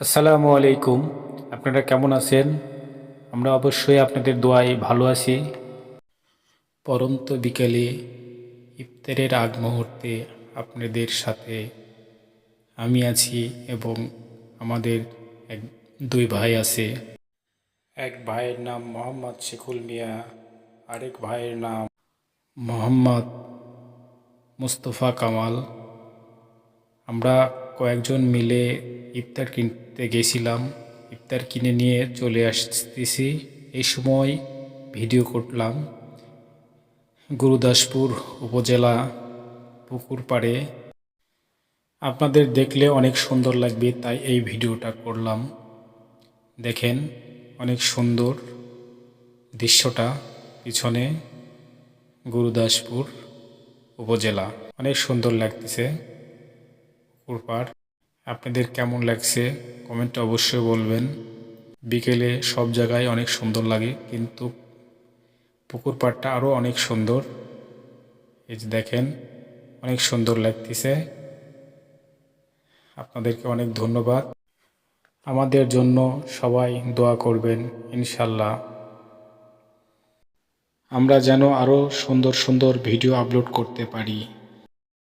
আসসালামু আলাইকুম। আপনারা কেমন আছেন? আমরা অবশ্যই আপনাদের দোয়ায় ভালো আছি। পরন্ত বিকেলে ইফতারের আগ মুহূর্তে আপনাদের সাথে আমি আছি এবং আমাদের এক, দুই ভাই আছে। এক ভাইয়ের নাম মোহাম্মদ শেখুল মিয়া, আরেক ভাইয়ের নাম মোহাম্মদ মুস্তফা কামাল। আমরা কয়েকজন মিলে ইফতার কিনতে গেছিলাম। ইফতার কিনে নিয়ে চলে আসতেছি। এই সময় ভিডিও করলাম। গুরুদাসপুর উপজেলা পুকুর পাড়ে। আপনাদের দেখলে অনেক সুন্দর লাগবে, তাই এই ভিডিওটা করলাম। দেখেন, অনেক সুন্দর দৃশ্যটা পিছনে গুরুদাসপুর উপজেলা। অনেক সুন্দর লাগতেছে। পুকুর পাড় আপনাদের কেমন লাগছে? কমেন্টে অবশ্যই বলবেন। বিকেলে সব জায়গায় অনেক সুন্দর লাগে, কিন্তু পুকুর পাড়টা আরও অনেক সুন্দর। এই যে দেখেন, অনেক সুন্দর লাগতেছে। আপনাদেরকে অনেক ধন্যবাদ। আমাদের জন্য সবাই দোয়া করবেন, ইনশাল্লাহ। আমরা যেন আরও সুন্দর সুন্দর ভিডিও আপলোড করতে পারি।